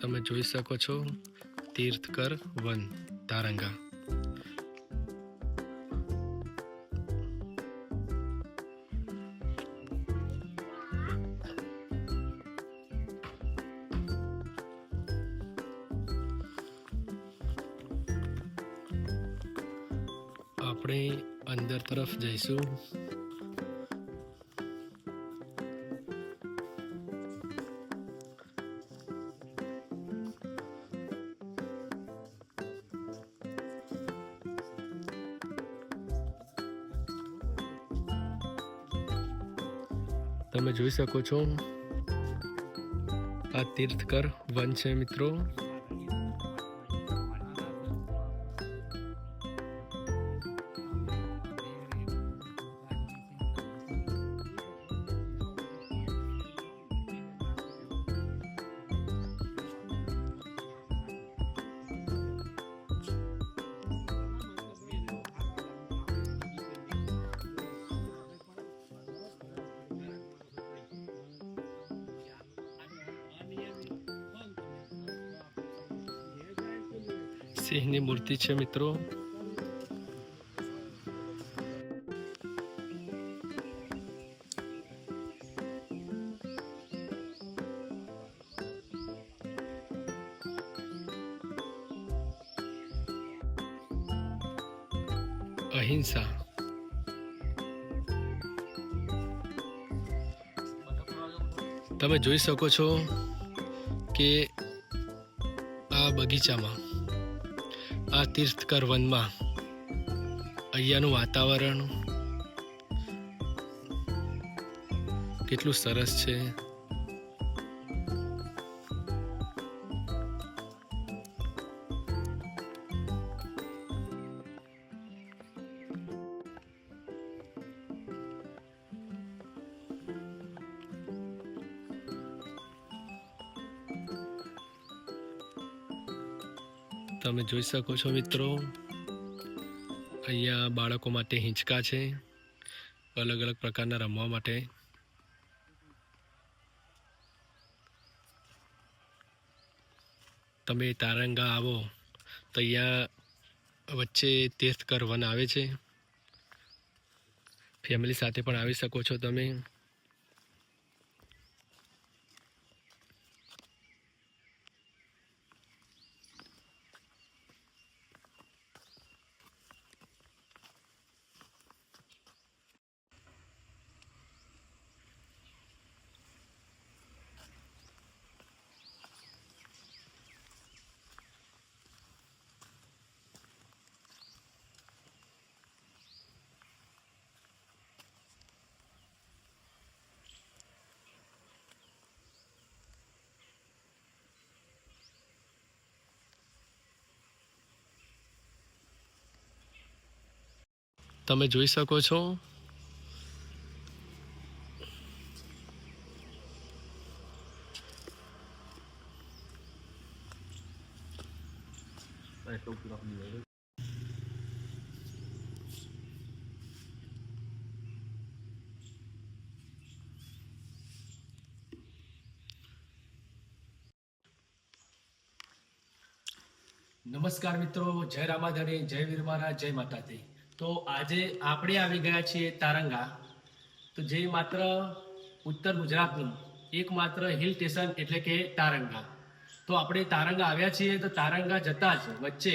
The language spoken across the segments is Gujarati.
તમે જોઈ શકો છો. તીર્થકર વન તારંગા આપણે અંદર તરફ જઈશું. તમે જોઈ શકો છો આ તીર્થકર વન છે મિત્રો. સિંહની મૂર્તિ છે મિત્રો. અહિંસા. તમે જોઈ શકો છો કે આ બગીચામાં આ તીર્થકર વનમાં અહીંયાનું વાતાવરણ કેટલું સરસ છે. તમે જોઈ શકો છો મિત્રો. અહીંયા બાળકો માટે હિંચકા છે. અલગ અલગ પ્રકારના રમવા માટે. તમે તારંગા આવો તો અહીંયા વચ્ચે તીર્થકર વન આવે છે. ફેમિલી સાથે પણ આવી શકો છો તમે. તમે જોઈ શકો છો. નમસ્કાર મિત્રો જય રામાધણી જય વીર મહારાજ જય માતાજી. તો આજે આપણે આવી ગયા છીએ તારંગા. તો જે માત્ર ઉત્તર ગુજરાતનું, એકમાત્ર હિલ સ્ટેશન એટલે કે તારંગા. તો આપણે તારંગા આવ્યા છીએ તો તારંગા જતા જ વચ્ચે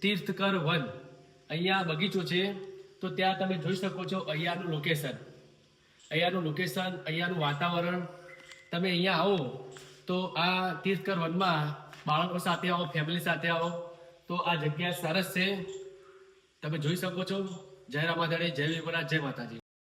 તીર્થકર વન અહીંયા બગીચો છે. તો ત્યાં તમે જોઈ શકો છો અહીંયાનું લોકેશન અહીંયાનું લોકેશન અહીંયાનું વાતાવરણ. તમે અહીંયા આવો તો આ તીર્થકર વનમાં બાળકો સાથે આવો ફેમિલી સાથે આવો. તો આ જગ્યા સરસ છે. તમે જોઈ શકો છો જય રામાધણી જય વિમરા જય માતાજી.